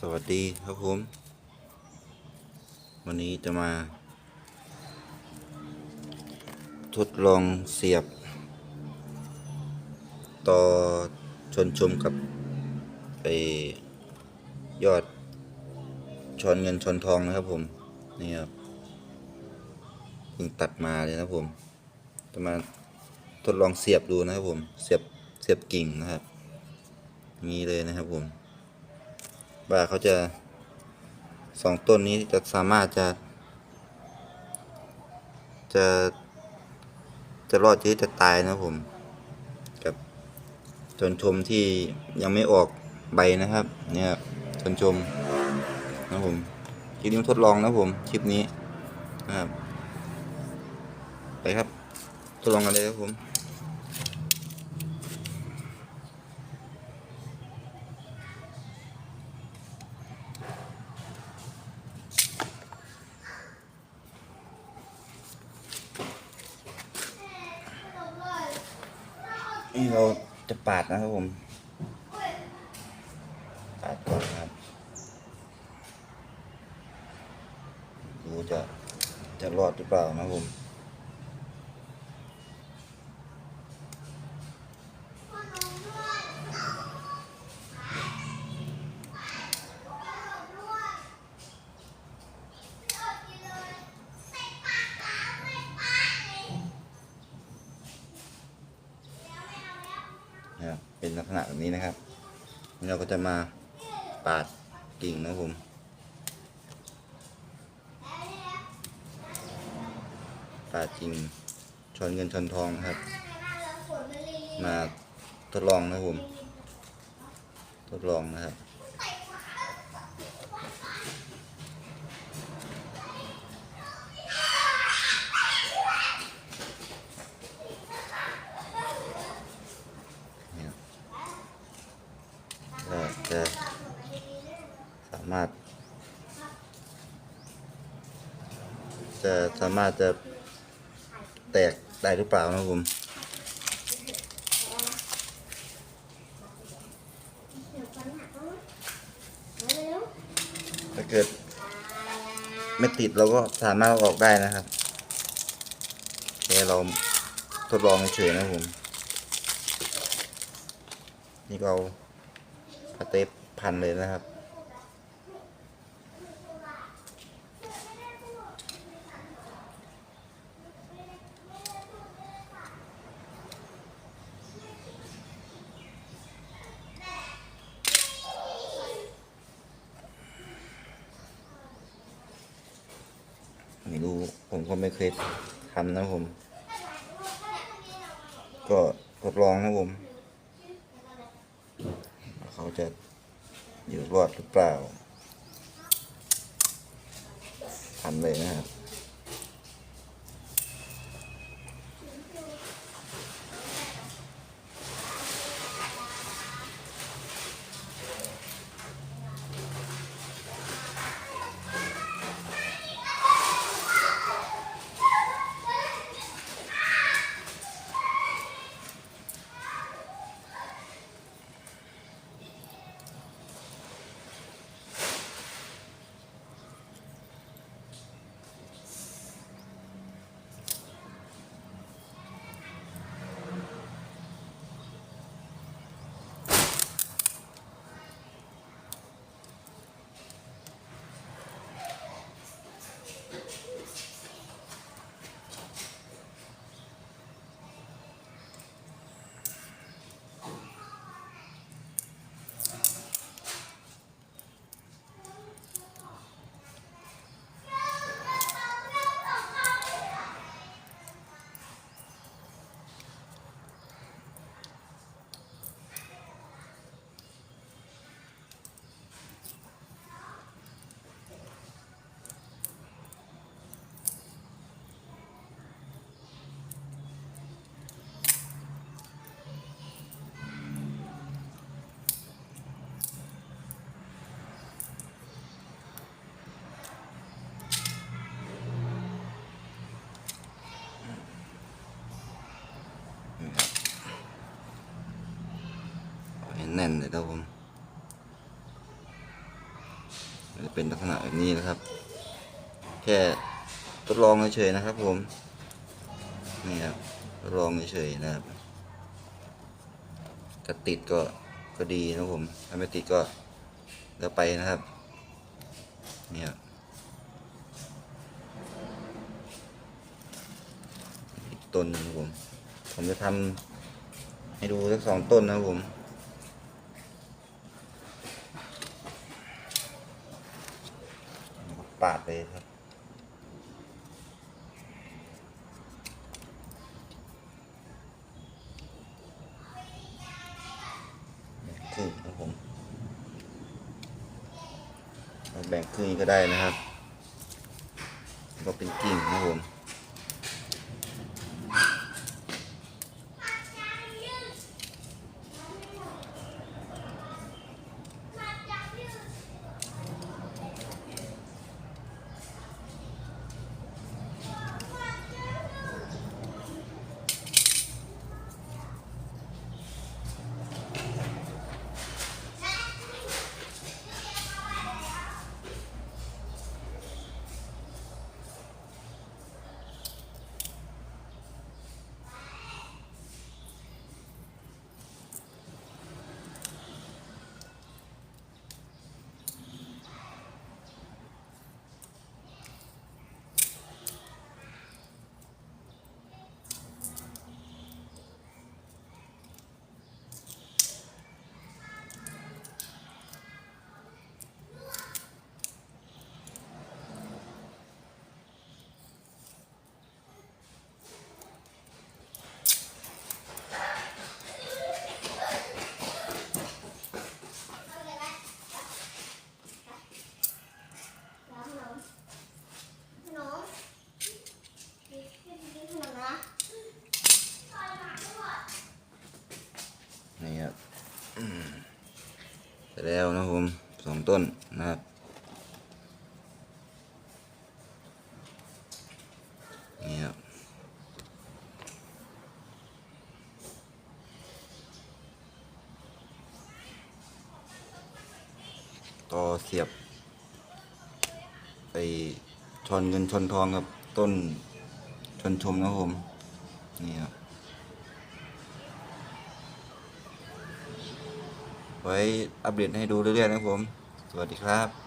สวัสดีครับผม วันนี้จะมา ทดลองเสียบ ต่อชนชมกับไปยอดชอนเงินชนทองนะครับผม นี่ครับเพิ่งตัดมาเลยนะครับผม จะมาทดลองเสียบดูนะครับผม เสียบเสียบกิ่งนะครับนี้เลยนะครับผม ว่าเขาจะสองต้นนี้จะสามารถจะ จะ จะรอดหรือจะตายนะผม กับชนชมที่ยังไม่ออกใบนะครับ เนี่ยครับชนชมนะผมคลิปนี้ทดลองนะผมคลิปนี้นะครับไปครับทดลองกันเลยครับผม นี่เราจะปาดนะครับผม ปาดก่อนครับ ดูจะจะรอดหรือเปล่านะครับผม เป็นลักษณะแบบนี้นะครับ เราก็จะมาปาดกิ่งนะครับผมปาดกิ่งชอนเงินชอนทองครับ มาทดลองนะครับผม ทดลองนะครับ เนี่ยก็ จะสามารถ จะสามารถจะแตกได้หรือเปล่านะผมถ้าเกิดไม่ติดเราก็สามารถออกได้นะครับแค่เราทดลองเฉยนะผม นี่ก็เอา พาเทปพันเลยนะครับ ไม่รู้ ผมก็ไม่เคยทำนะผม ก็ทดลองนะผม จะอยู่รอดหรือเปล่าทำเลยนะครับ แน่นเลยครับผมเป็นลักษณะแบบนี้นะครับ แค่ทดลองเฉยๆนะครับผมนี่ครับทดลองเฉยๆนะครับถ้าติดก็ก็ดีนะครับผมถ้าไม่ติดก็แล้วไปนะครับนี่ครับต้นนึงครับผม ผมจะทำให้ดูสักสองต้นนะครับผม ปาดเลยครับครึ่งครับผมเราแบ่งครึ่งก็ได้นะครับ ก็เป็นกิ่งนะครับผม นี่ครับอืมเสร็จแล้วนะครับผมสองต้นนะครับ นี่ครับ ต่อเสียบไปชนเงินชนทองกับต้นชนชมนะครับผมนี่ครับไว้อัปเดตให้ดูเรื่อยๆนะครับผม สวัสดีครับ